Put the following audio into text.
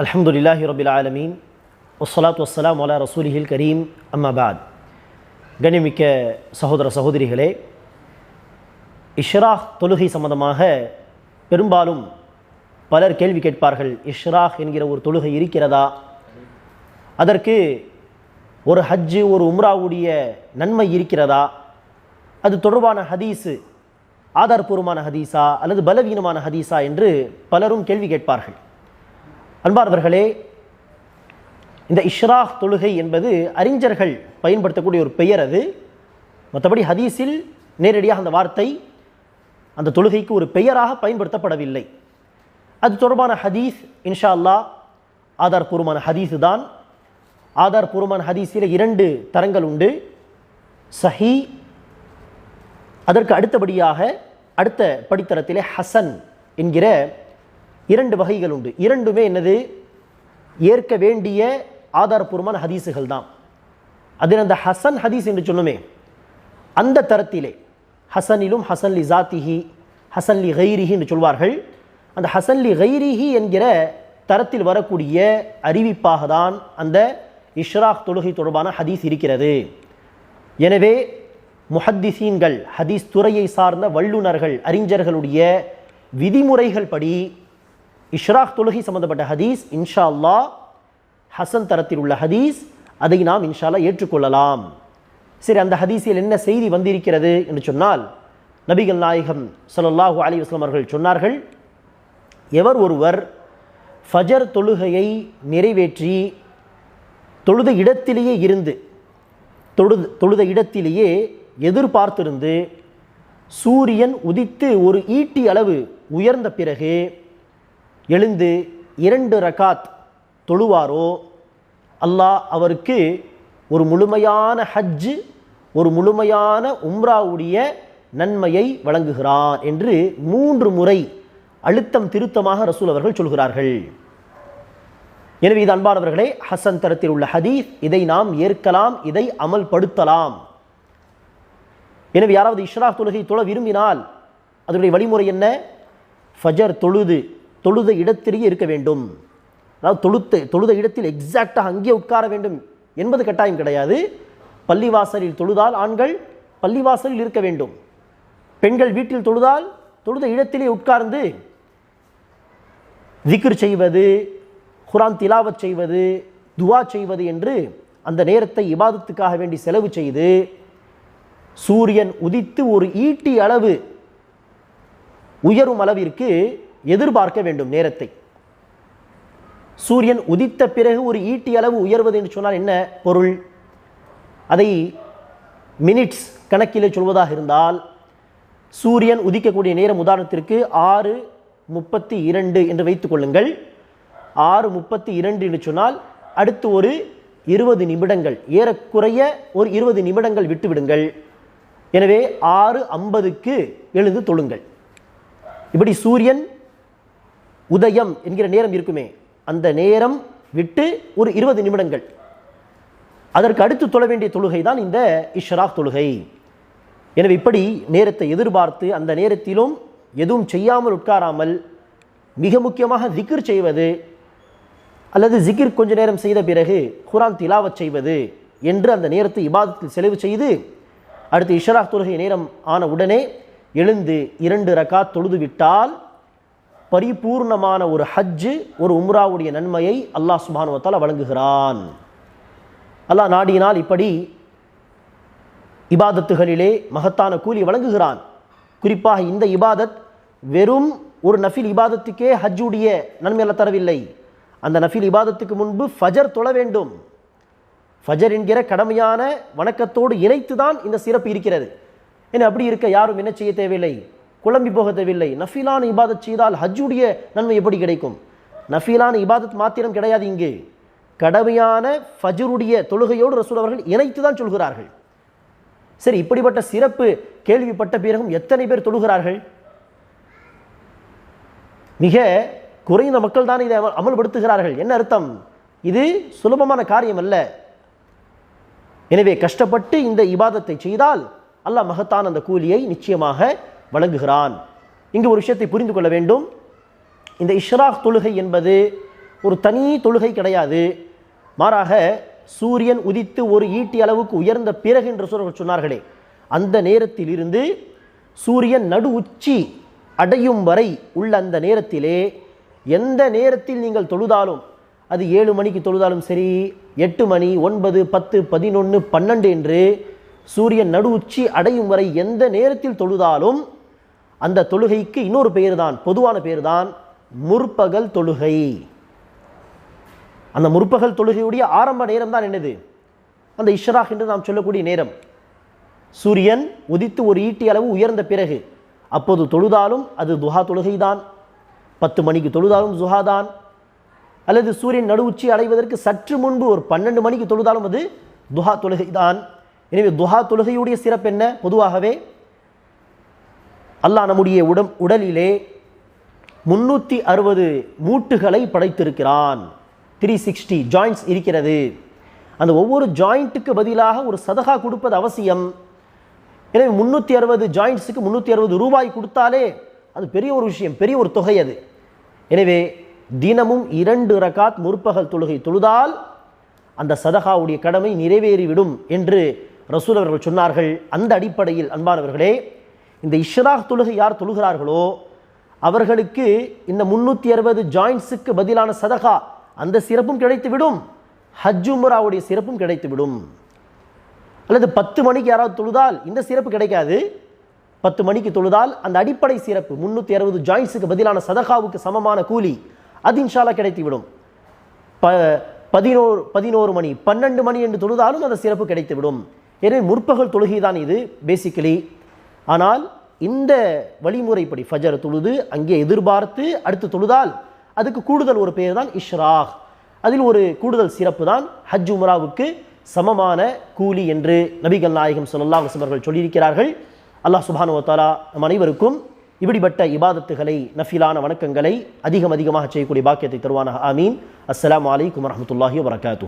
அலமதுல்லாஹி ரபில் ஆலமீன். ஒசலாத் வசலாம் ஒலா ரசூலிஹில் கரீம். அம்மாபாத் கண்ணிமிக்க சகோதர சகோதரிகளே இஷ்ராஹ் தொழுகை சம்பந்தமாக பெரும்பாலும் பலர் கேள்வி கேட்பார்கள் இஷ்ராஹ் என்கிற ஒரு தொழுகை இருக்கிறதா? அதற்கு ஒரு ஹஜ்ஜு ஒரு உம்ராவுடைய நன்மை இருக்கிறதா? அது தொடர்பான ஹதீஸு ஆதாரபூர்வமான ஹதீஸா அல்லது பலவீனமான ஹதீஸா என்று பலரும் கேள்வி கேட்பார்கள். அன்பார்வர்களே இந்த இஷ்ராஹ் தொழுகை என்பது அறிஞர்கள் பயன்படுத்தக்கூடிய ஒரு பெயர் அது. மற்றபடி ஹதீஸில் நேரடியாக அந்த வார்த்தை அந்த தொழுகைக்கு ஒரு பெயராக பயன்படுத்தப்படவில்லை. அது தொடர்பான ஹதீஸ் இன்ஷா அல்லாஹ் ஆதார்பூர்வமான ஹதீஸு தான். ஆதார்பூர்வமான ஹதீஸில் இரண்டு தரங்கள் உண்டு. சஹி அதற்கு அடுத்தபடியாக அடுத்த படித்தரத்திலே ஹசன் என்கிற இரண்டு வகைகள் உண்டு. இரண்டுமே என்னது? ஏற்க வேண்டிய ஆதாரபூர்வமான ஹதீஸுகள் தான். அதில் அந்த ஹசன் ஹதீஸ் என்று சொன்னோமே அந்த தரத்திலே ஹசனிலும் ஹசன் லி ஜாத்திஹி ஹசன் லி கைரிஹி என்று சொல்வார்கள். அந்த ஹசன் லி கைரிஹி என்கிற தரத்தில் வரக்கூடிய அறிவிப்பாக தான் அந்த இஷ்ராக் தொழுகை தொடர்பான ஹதீஸ் இருக்கிறது. எனவே முஹத்திசீன்கள் ஹதீஸ் துறையை சார்ந்த வல்லுநர்கள் அறிஞர்களுடைய விதிமுறைகள் படி இஷ்ராக் தொழுகை சம்பந்தப்பட்ட ஹதீஸ் இன்ஷா அல்லா ஹசன் தரத்தில் உள்ள ஹதீஸ் அதை நாம் இன்ஷா ஏற்றுக்கொள்ளலாம். சரி அந்த ஹதீஸில் என்ன செய்தி வந்திருக்கிறது என்று சொன்னால் நபிகள் நாயகம் ஸல்லல்லாஹு அலி வஸ்லம் அவர்கள் சொன்னார்கள் எவர் ஒருவர் ஃபஜர் தொழுகையை நிறைவேற்றி தொழுத இடத்திலேயே இருந்து தொழுது தொழுத இடத்திலேயே எதிர்பார்த்திருந்து சூரியன் உதித்து ஒரு ஈட்டி அளவு உயர்ந்த பிறகு எழுந்து இரண்டு ரகாத் தொழுவாரோ? அல்லாஹ் அவருக்கு ஒரு முழுமையான ஹஜ்ஜு ஒரு முழுமையான உம்ராவுடைய நன்மையை வழங்குகிறான் என்று மூன்று முறை அழுத்தம் திருத்தமாக ரசூல் அவர்கள் சொல்கிறார்கள். எனவே இது அன்பானவர்களே ஹசன் தரத்தில் உள்ள ஹதீஸ் இதை நாம் ஏற்கலாம் இதை அமல்படுத்தலாம். எனவே யாராவது இஷ்ராக் தொழுகை தொழ விரும்பினால் அதனுடைய வழிமுறை என்ன? ஃபஜர் தொழுது. தொழுத இடத்திலேயே இருக்க வேண்டும். அதாவது தொழுத்த தொழுத இடத்தில் எக்ஸாக்டாக அங்கே உட்கார வேண்டும் என்பது கட்டாயம் கிடையாது. பள்ளிவாசலில் தொழுதால் ஆண்கள் பள்ளிவாசலில் இருக்க வேண்டும். பெண்கள் வீட்டில் தொழுதால் தொழுத இடத்திலே உட்கார்ந்து திக்ர் செய்வது குரான் திலாவத் செய்வது துவா செய்வது என்று அந்த நேரத்தை இபாதத்துக்காக வேண்டி செலவு செய்து சூரியன் உதித்து ஒரு ஈட்டி அளவு உயரும் அளவிற்கு எதிர்பார்க்க வேண்டும் நேரத்தை. சூரியன் உதித்த பிறகு ஒரு ஈட்டி அளவு உயர்வது என்று சொன்னால் என்ன பொருள்? அதை மினிட்ஸ் கணக்கிலே சொல்வதாக இருந்தால் சூரியன் உதிக்கக்கூடிய நேரம் உதாரணத்திற்கு ஆறு முப்பத்தி இரண்டு என்று வைத்துக் கொள்ளுங்கள். ஆறு முப்பத்தி இரண்டு என்று சொன்னால் அடுத்து ஒரு இருபது நிமிடங்கள் ஏறக்குறைய ஒரு இருபது நிமிடங்கள் விட்டுவிடுங்கள். எனவே ஆறு ஐம்பதுக்கு எழுந்து தொழுங்கள். இப்படி சூரியன் உதயம் என்கிற நேரம் இருக்குமே. அந்த நேரம் விட்டு ஒரு இருபது நிமிடங்கள். அதற்கு அடுத்து தொழ வேண்டிய தொழுகை தான் இந்த இஷ்ராக் தொழுகை. எனவே இப்படி நேரத்தை எதிர்பார்த்து அந்த நேரத்திலும் எதுவும் செய்யாமல் உட்காராமல் மிக முக்கியமாக ஜிக்கிர் செய்வது அல்லது ஜிகிர் கொஞ்ச நேரம் செய்த பிறகு குரான் திலாவத் செய்வது என்று அந்த நேரத்தை இபாதத்தில் செலவு செய்து அடுத்து இஷராக் தொழுகை நேரம் ஆன உடனே எழுந்து இரண்டு ரகாத் தொழுது விட்டால் பரிபூர்ணமான ஒரு ஹஜ்ஜு ஒரு உம்ராவுடைய நன்மையை அல்லாஹ் சுபானுவத்தால் வழங்குகிறான். அல்லாஹ் நாடியினால் இப்படி இபாதத்துகளிலே மகத்தான கூலி வழங்குகிறான். குறிப்பாக இந்த இபாதத் வெறும் ஒரு நஃபில் இபாதத்துக்கே ஹஜ்ஜுடைய நன்மை அல்ல தரவில்லை. அந்த நஃபில் இபாதத்துக்கு முன்பு ஃபஜர் தொழ வேண்டும். ஃபஜர் என்கிற கடமையான வணக்கத்தோடு இணைத்து தான் இந்த சிறப்பு இருக்கிறது. ஏன்னா அப்படி இருக்க யாரும் என்ன செய்ய தேவையில்லை? குழம்பி போக தேவையில்லை. நஃபீலான இபாதத் செய்தால் ஹஜ்ஜுடைய நன்மை எப்படி கிடைக்கும்? நஃபீலான இபாதத் மாத்திரம் கிடையாது இங்கு. கடமையான ஃபஜருடைய தொழுகையோடு ரசூல் அவர்கள் இணைத்து தான் சொல்கிறார்கள். சரி இப்படிப்பட்ட சிறப்பு கேள்விப்பட்ட பிறகும் எத்தனை பேர் தொழுகிறார்கள்? மிக குறைந்த மக்கள் தான் இதை அமல்படுத்துகிறார்கள். என்ன அர்த்தம்? இது சுலபமான காரியம் அல்ல. எனவே கஷ்டப்பட்டு இந்த இபாதத்தை செய்தால் அல்லாஹ் மகத்தான் அந்த கூலியை நிச்சயமாக வழங்குகிறான். இங்கு ஒரு விஷயத்தை புரிந்து கொள்ள வேண்டும். இந்த இஷ்ராக் தொழுகை என்பது ஒரு தனி தொழுகை கிடையாது. மாறாக சூரியன் உதித்து ஒரு ஈட்டி அளவுக்கு உயர்ந்த பிறகு என்று சொன்னார்களே அந்த நேரத்தில் இருந்து சூரியன் நடு உச்சி அடையும் வரை உள்ள அந்த நேரத்திலே எந்த நேரத்தில் நீங்கள் தொழுதாலும் அது ஏழு மணிக்கு தொழுதாலும் சரி எட்டு மணி ஒன்பது பத்து பதினொன்று பன்னெண்டு என்று சூரியன் நடு உச்சி அடையும் வரை எந்த நேரத்தில் தொழுதாலும் அந்த தொழுகைக்கு இன்னொரு பெயர் தான் பொதுவான பெயர் தான் முற்பகல் தொழுகை. அந்த முற்பகல் தொழுகையுடைய ஆரம்ப நேரம் தான் என்னது? அந்த இஷ்ராக் என்று நாம் சொல்லக்கூடிய நேரம். சூரியன் உதித்து ஒரு ஈட்டி அளவு உயர்ந்த பிறகு அப்போது தொழுதாலும் அது துஹா தொழுகை தான் பத்து மணிக்கு தொழுதாலும் துஹா தான் அல்லது சூரியன் நடு உச்சி அடைவதற்கு சற்று முன்பு ஒரு பன்னெண்டு மணிக்கு தொழுதாலும் அது துஹா தொழுகை தான் எனவே துஹா தொழுகையுடைய சிறப்பு என்ன? பொதுவாகவே அல்லாஹ் நம்முடைய உடம் உடலிலே முன்னூற்றி அறுபது மூட்டுகளை படைத்திருக்கிறான். த்ரீ சிக்ஸ்டி ஜாயிண்ட்ஸ் இருக்கிறது. அந்த ஒவ்வொரு ஜாயிண்ட்டுக்கு பதிலாக ஒரு சதகா கொடுப்பது அவசியம். எனவே முந்நூற்றி அறுபது ஜாயிண்ட்ஸுக்கு முந்நூற்றி அறுபது ரூபாய் கொடுத்தாலே அது பெரிய ஒரு விஷயம் பெரிய ஒரு தொகை அது. எனவே தினமும் இரண்டு ரகாத் முற்பகல் தொழுகை தொழுதால் அந்த சதகாவுடைய கடமை நிறைவேறிவிடும் என்று ரசூல் அவர்கள் சொன்னார்கள். அந்த அடிப்படையில் அன்பானவர்களே இந்த இஷ்ராக் தொழுகை யார் தொழுகிறார்களோ அவர்களுக்கு இந்த முந்நூற்றி அறுபது ஜாயின்ஸுக்கு பதிலான சதகா அந்த சிறப்பும் கிடைத்துவிடும். ஹஜ் சிறப்பும் கிடைத்துவிடும். அல்லது பத்து மணிக்கு யாராவது தொழுதால் இந்த சிறப்பு கிடைக்காது. பத்து மணிக்கு தொழுதால் அந்த அடிப்படை சிறப்பு முந்நூற்றி அறுபது ஜாயின்ஸுக்கு பதிலான சதகாவுக்கு சமமான கூலி அது இன்ஷாலா கிடைத்துவிடும். ப பதினோரு பதினோரு மணி பன்னெண்டு மணி என்று தொழுதாலும் அந்த சிறப்பு கிடைத்துவிடும். எனவே முற்பகல் தொழுகை தான் இது பேசிக்கலி ஆனால் இந்த வழிமுறைப்படி ஃபஜர் தொழுது அங்கே எதிர்பார்த்து அடுத்து தொழுதால் அதுக்கு கூடுதல் ஒரு பெயர் தான் இஷ்ராக். அதில் ஒரு கூடுதல் சிறப்பு தான் ஹஜ் உமராவுக்கு சமமான கூலி என்று நபிகள் நாயகம் சொல்லல்லா அலைஹி அவர்கள் சொல்லியிருக்கிறார்கள். அல்லாஹ் சுபானுவத்தாலா நம் அனைவருக்கும் இப்படிப்பட்ட இபாதத்துகளை நஃபிலான வணக்கங்களை அதிகம் அதிகமாக செய்யக்கூடிய பாக்கியத்தை தருவானாக. ஆமீன். அஸ்லாம் வலைக்கம் வரமத்துல்லாஹி வரகாத்து